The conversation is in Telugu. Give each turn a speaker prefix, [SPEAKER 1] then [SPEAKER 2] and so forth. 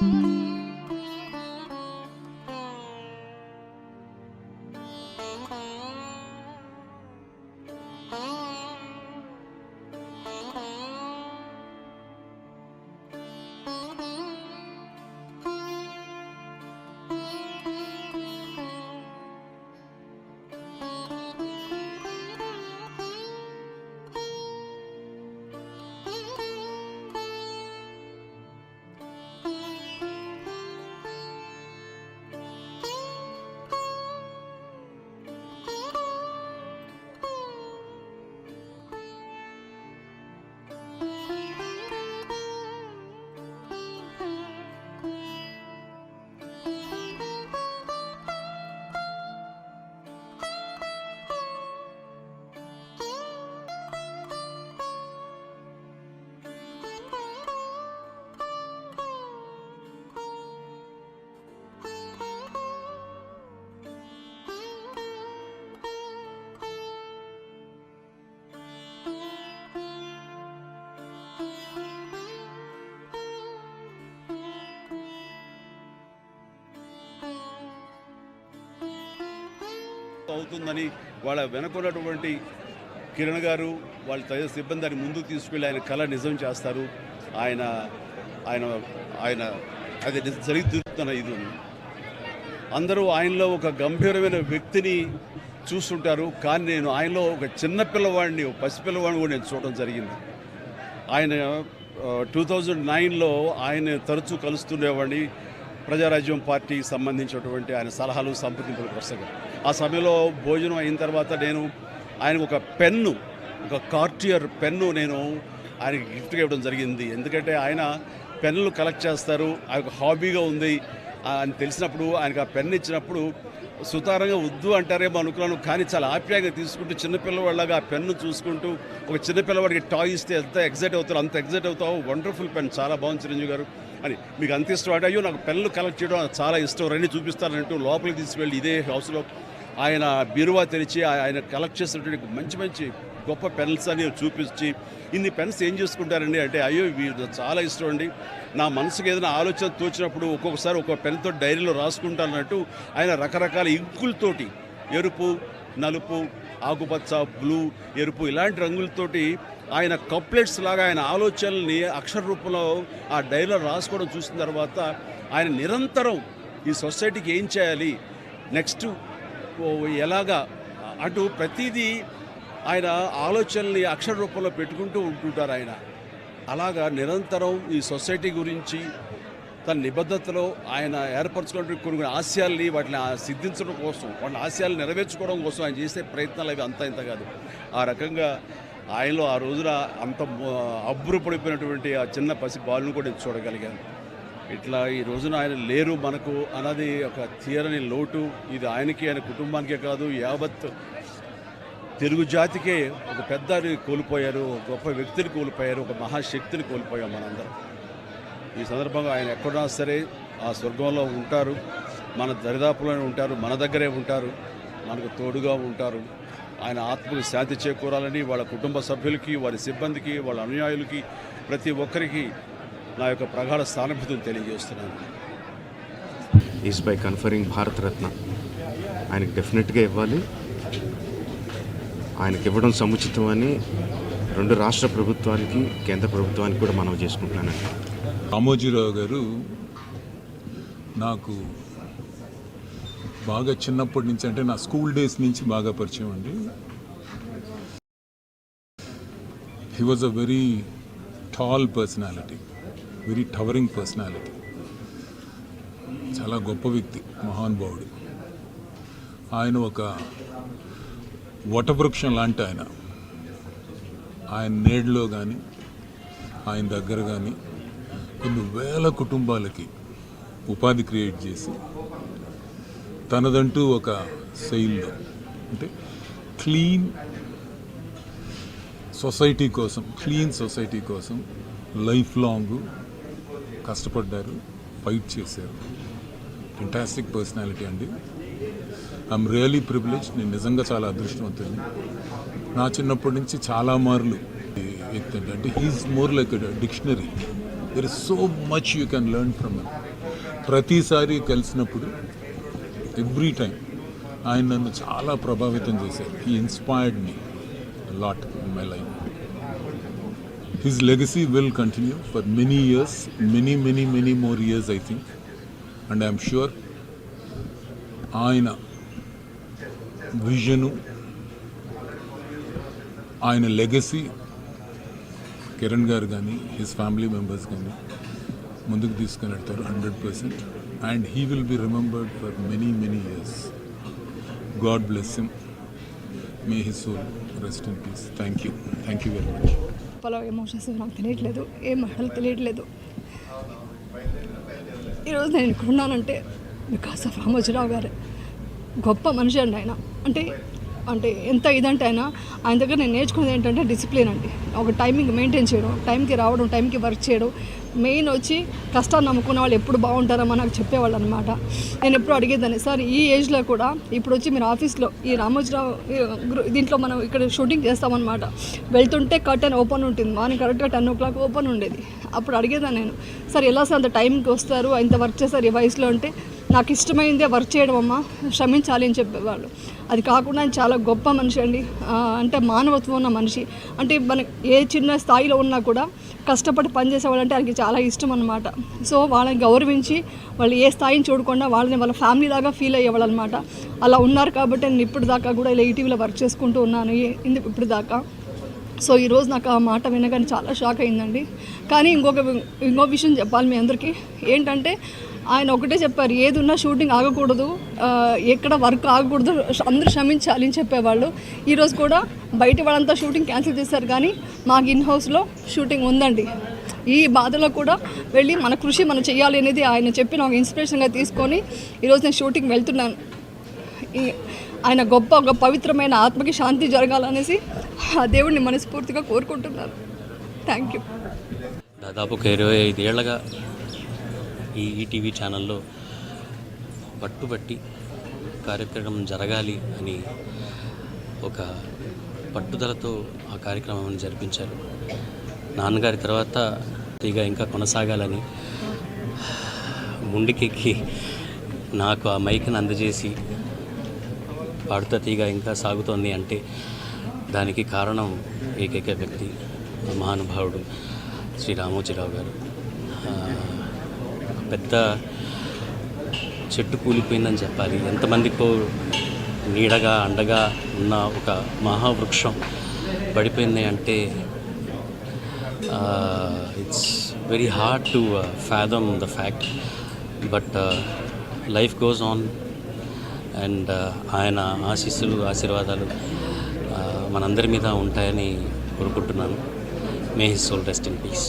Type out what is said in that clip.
[SPEAKER 1] Música అవుతుందని వాళ్ళ వెనకున్నటువంటి కిరణ్ గారు వాళ్ళ తదితర సిబ్బంది దాన్ని ముందుకు తీసుకెళ్ళి ఆయన కళ నిజం చేస్తారు. ఆయన ఆయన ఆయన అది నిజ- ఇది. ఉంది. అందరూ ఆయనలో ఒక గంభీరమైన వ్యక్తిని చూస్తుంటారు. కానీ నేను ఆయనలో ఒక చిన్న పిల్లవాడిని ఒక పసిపిల్లవాడిని కూడా నేను చూడడం జరిగింది. ఆయన టూ థౌజండ్ నైన్లో ఆయన తరచూ కలుస్తుండేవాడిని. ప్రజారాజ్యం పార్టీకి సంబంధించినటువంటి ఆయన సలహాలు సంప్రదింపుల వరుసగా. ఆ సమయంలో భోజనం అయిన తర్వాత నేను ఆయనకు ఒక పెన్ను ఒక కార్టియర్ పెన్ను నేను ఆయనకి గిఫ్ట్గా ఇవ్వడం జరిగింది. ఎందుకంటే ఆయన పెన్నులు కలెక్ట్ చేస్తారు. ఆయన హాబీగా ఉంది. అని తెలిసినప్పుడు ఆయనకు ఆ పెన్ను ఇచ్చినప్పుడు సుతారంగా వద్దు అంటారేమో అనుకున్నాను. కానీ చాలా ఆప్యాయంగా తీసుకుంటూ చిన్నపిల్లవాళ్ళగా ఆ పెన్ను చూసుకుంటూ ఒక చిన్నపిల్లవాడికి టాయ్ ఇస్తే ఎంత ఎగ్జైట్ అవుతారు అంత ఎగ్జైట్ అవుతావు. Wonderful pen. చాలా బాగుంది చిరంజీవి గారు అని. మీకు అంత ఇష్టం అంటే అయ్యో నాకు పెన్నులు కలెక్ట్ చేయడం చాలా ఇష్టం. రండి చూపిస్తానంటూ లోపలికి తీసుకువెళ్ళి ఇదే హౌస్లో ఆయన బీరువా తెరిచి ఆయన కలెక్ట్ చేసినటువంటి మంచి మంచి గొప్ప పెన్స్ అని చూపించి ఇన్ని పెన్స్ ఏం చేసుకుంటారండి అంటే అయ్యో వీరు చాలా ఇష్టం అండి. నా మనసుకు ఏదైనా ఆలోచన తోచినప్పుడు ఒక్కొక్కసారి ఒక్కొక్క పెన్తో డైరీలో రాసుకుంటానన్నట్టు ఆయన రకరకాల ఇంకులతోటి ఎరుపు నలుపు ఆకుపచ్చ బ్లూ ఎరుపు ఇలాంటి రంగులతోటి ఆయన కప్లెట్స్ లాగా ఆయన ఆలోచనల్ని అక్షర రూపంలో ఆ డైరీలో రాసుకోవడం చూసిన తర్వాత ఆయన నిరంతరం ఈ సొసైటీకి ఏం చేయాలి? నెక్స్ట్ ఎలాగా? అటు ప్రతిదీ ఆయన ఆలోచనల్ని అక్షర రూపంలో పెట్టుకుంటూ ఉంటుంటారు ఆయన. అలాగా నిరంతరం ఈ సొసైటీ గురించి తన నిబద్ధతలో ఆయన ఏర్పరచుకున్న కొన్ని ఆశయాల్ని వాటిని ఆ సిద్ధించడం కోసం వాళ్ళ ఆశయాలు నెరవేర్చుకోవడం కోసం ఆయన చేసే ప్రయత్నాలు అవి అంత ఇంత కాదు. ఆ రకంగా ఆయనలో ఆ రోజున అంత అబ్బురపడిపోయినటువంటి ఆ చిన్న పసి బాలును కూడా చూడగలిగాను. ఇట్లా ఈ రోజున ఆయన లేరు మనకు అన్నది ఒక తీరని లోటు. ఇది ఆయనకి ఆయన కుటుంబానికే కాదు యావత్ తెలుగు జాతికే ఒక పెద్దని కోల్పోయారు ఒక గొప్ప వ్యక్తిని కోల్పోయారు ఒక మహాశక్తిని కోల్పోయాం మనందరం. ఈ సందర్భంగా ఆయన ఎక్కడున్నా సరే ఆ స్వర్గంలో ఉంటారు మన దరిదాపులోనే ఉంటారు మన దగ్గరే ఉంటారు మనకు తోడుగా ఉంటారు. ఆయన ఆత్మకు శాంతి చేకూరాలని వాళ్ళ కుటుంబ సభ్యులకి వారి సిబ్బందికి వాళ్ళ అనుయాయులకి ప్రతి ఒక్కరికి నా యొక్క ప్రగాఢ సానుభూతిని తెలియజేస్తున్నాను.
[SPEAKER 2] ఈజ్ బై కన్ఫరింగ్ భారతరత్న ఆయనకి డెఫినెట్గా ఇవ్వాలి. ఆయనకి ఇవ్వడం సముచితం అని రెండు రాష్ట్ర ప్రభుత్వానికి కేంద్ర ప్రభుత్వానికి కూడా మనం చేసుకుంటున్నానండి
[SPEAKER 3] రామోజీరావు గారు నాకు బాగా చిన్నప్పటి నుంచి అంటే నా స్కూల్ డేస్ నుంచి బాగా పరిచయం అండి. He was a very tall personality very towering personality. చాలా గొప్ప వ్యక్తి మహానుభావుడు ఆయన ఒక వటవృక్షం లాంటి ఆయన. ఆయన నేడులో కానీ ఆయన దగ్గర కానీ కొన్ని వేల కుటుంబాలకి ఉపాధి క్రియేట్ చేసి తనదంటూ ఒక శైలిలో అంటే క్లీన్ సొసైటీ కోసం క్లీన్ సొసైటీ కోసం లైఫ్ లాంగ్ కష్టపడ్డారు ఫైట్ చేశారు. ఫెంటాస్టిక్ పర్సనాలిటీ అండి. ఐఎమ్ రియలీ ప్రివిలేజ్ నేను నిజంగా చాలా అదృష్టవంతుని నా చిన్నప్పటి నుంచి చాలా మార్లు ఈ అంటే he's more like dictionary there is so much you can learn from him ప్రతిసారి కలిసినప్పుడు ఎవ్రీ టైం ఆయన నన్ను చాలా ప్రభావితం చేశారు. He inspired me lot in my life his legacy will continue for many years many many many more years I think and I'm sure ఆయన విజను ఆయన లెగసీ కిరణ్ గారు కానీ హిస్ ఫ్యామిలీ మెంబర్స్ కానీ ముందుకు తీసుకుని వెళ్తారు hundred percent and he will be remembered for many many years God bless him may his soul rest in peace thank you thank you very much
[SPEAKER 4] చెప్పాలో ఎమోషన్స్ నాకు తెలియట్లేదు ఏం మాటలు తెలియట్లేదు. ఈరోజు నేను ఇక్కడ ఉన్నానంటే బికాస్ ఆఫ్ రామోజీరావు గారు గొప్ప మనిషి అండి ఆయన. అంటే అంటే ఎంత ఇదంటే ఆయన ఆయన దగ్గర నేను నేర్చుకున్నది ఏంటంటే డిసిప్లిన్ అండి. ఒక టైమింగ్ మెయింటైన్ చేయడం టైంకి రావడం టైంకి వర్క్ చేయడం మెయిన్ వచ్చి కష్టాన్ని నమ్ముకున్న వాళ్ళు ఎప్పుడు బాగుంటారో నాకు చెప్పేవాళ్ళు అనమాట నేను ఎప్పుడు అడిగేదాన్ని సార్ ఈ ఏజ్లో కూడా ఇప్పుడు వచ్చి మీరు ఆఫీస్లో ఈ రామోజీరావు దీంట్లో మనం ఇక్కడ షూటింగ్ చేస్తామన్నమాట. వెళ్తుంటే కర్టెన్ ఓపెన్ ఉంటుంది మార్నింగ్ కరెక్ట్గా టెన్ ఓ క్లాక్ ఓపెన్ ఉండేది. అప్పుడు అడిగేదాన్ని నేను సార్ ఎలా సార్ అంత టైంకి వస్తారు? ఇంత వర్క్ చేస్తారు ఈ వయసులో? అంటే నాకు ఇష్టమైందే వర్క్ చేయడం అమ్మా క్షమించాలి అని చెప్పేవాళ్ళు. అది కాకుండా చాలా గొప్ప మనిషి అండి. అంటే మానవత్వం ఉన్న మనిషి. అంటే మన ఏ చిన్న స్థాయిలో ఉన్నా కూడా కష్టపడి పనిచేసేవాళ్ళంటే ఆయనకి చాలా ఇష్టం అనమాట సో వాళ్ళని గౌరవించి వాళ్ళు ఏ స్థాయిని చూడకుండా వాళ్ళని వాళ్ళ ఫ్యామిలీ లాగా ఫీల్ అయ్యేవాళ్ళు అనమాట అలా ఉన్నారు కాబట్టి నేను ఇప్పుడు దాకా కూడా ఇలా ఈటీవీలో వర్క్ చేసుకుంటూ ఉన్నాను. ఈ- ఇందు- ఇప్పుడు దాకా సో ఈరోజు నాకు ఆ మాట వినగానే చాలా షాక్ అయిందండి. కానీ ఇంకొక ఇంకో విషయం చెప్పాలి మీ అందరికీ. ఏంటంటే ఆయన ఒకటే చెప్పారు ఏది ఉన్నా షూటింగ్ ఆగకూడదు ఎక్కడ వర్క్ ఆగకూడదు అందరూ క్షమించాలి అని చెప్పేవాళ్ళు. ఈరోజు కూడా బయట వాళ్ళంతా షూటింగ్ క్యాన్సిల్ చేశారు కానీ మాకు ఇన్ హౌస్లో షూటింగ్ ఉందండి. ఈ బాధలో కూడా వెళ్ళి మన కృషి మనం చేయాలి అనేది ఆయన చెప్పిన ఒక ఇన్స్పిరేషన్గా తీసుకొని ఈరోజు నేను షూటింగ్ వెళ్తున్నాను. ఈ- ఆయన గొప్ప ఒక పవిత్రమైన ఆత్మకి శాంతి జరగాలనేసి ఆ దేవుడిని మనస్ఫూర్తిగా కోరుకుంటున్నాను. థ్యాంక్ యూ
[SPEAKER 5] దాదాపు ఒక ఇరవై ఐదేళ్ళగా ఈ ఈటీవీ ఛానల్లో పట్టుబట్టి కార్యక్రమం జరగాలి అని ఒక పట్టుదలతో ఆ కార్యక్రమం జరిపించారు. నాన్నగారి తర్వాత ఇక ఇంకా కొనసాగాలని ముండికెక్కి నాకు ఆ మైక్ని అందజేసి పాడుతా తీగ ఇంకా సాగుతోంది అంటే దానికి కారణం ఏకైక వ్యక్తి మహానుభావుడు శ్రీ రామోజీరావు గారు. పెద్ద చెట్టు కూలిపోయిందని చెప్పాలి. ఎంతమందికో నీడగా అండగా ఉన్న ఒక మహావృక్షం పడిపోయింది అంటే it's very hard to fathom the fact but life goes on and ఆయన ఆశీస్సులు ఆశీర్వాదాలు uh, మనందరి మీద ఉంటాయని కోరుకుంటున్నాను. May his soul rest in peace